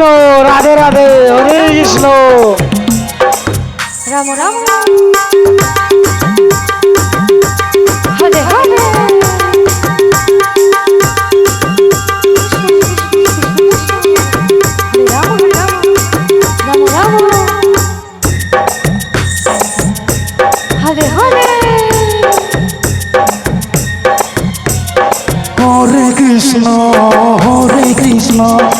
Krishna Radhe Radhe Hare Krishna. Ram Ram Hare Hare Hare. Ram Hare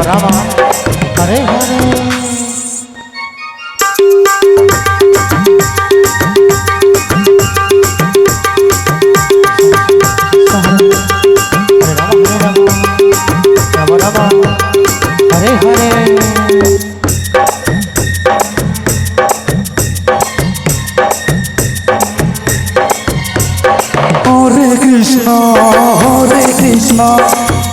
Ram Ram Hare Hare Hare Ram Hare